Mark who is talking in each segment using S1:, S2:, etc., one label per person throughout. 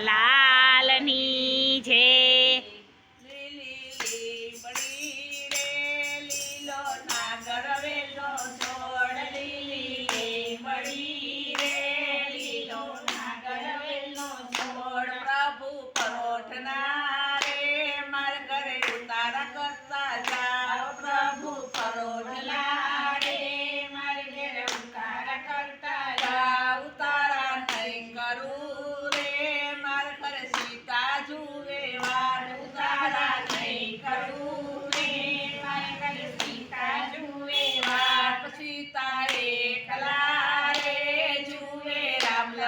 S1: લાલની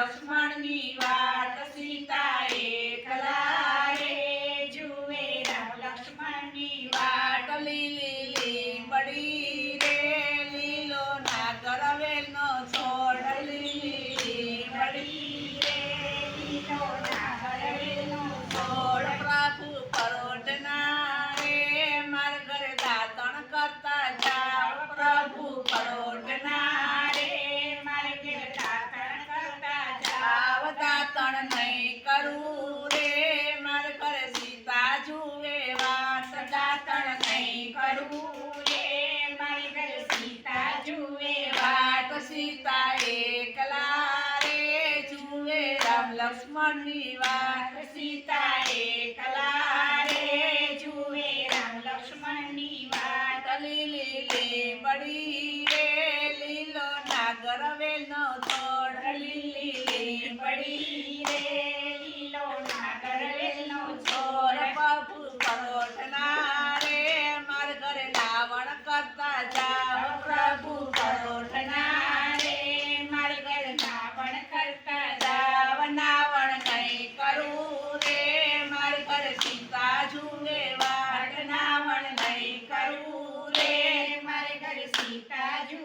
S2: Shumani Va. દુશ્મની વાત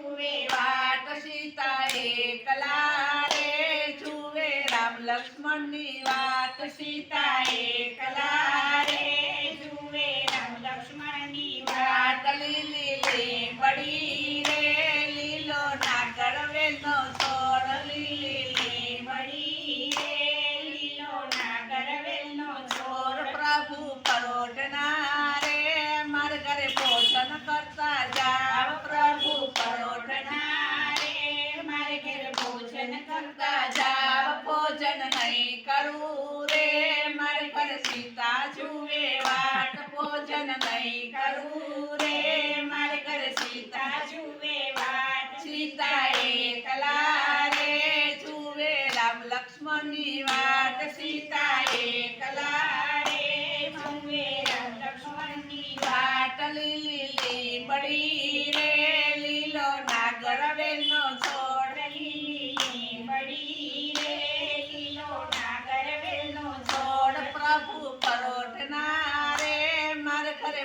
S2: જુએ વાત સીતા એકલા રે જુએ રામ લક્ષ્મણની વાત સીતા એકલા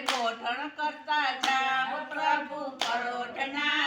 S2: મોઢણ કરતા જાઓ પ્રભુ કરોઢના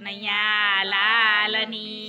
S1: કનૈયા લાલની.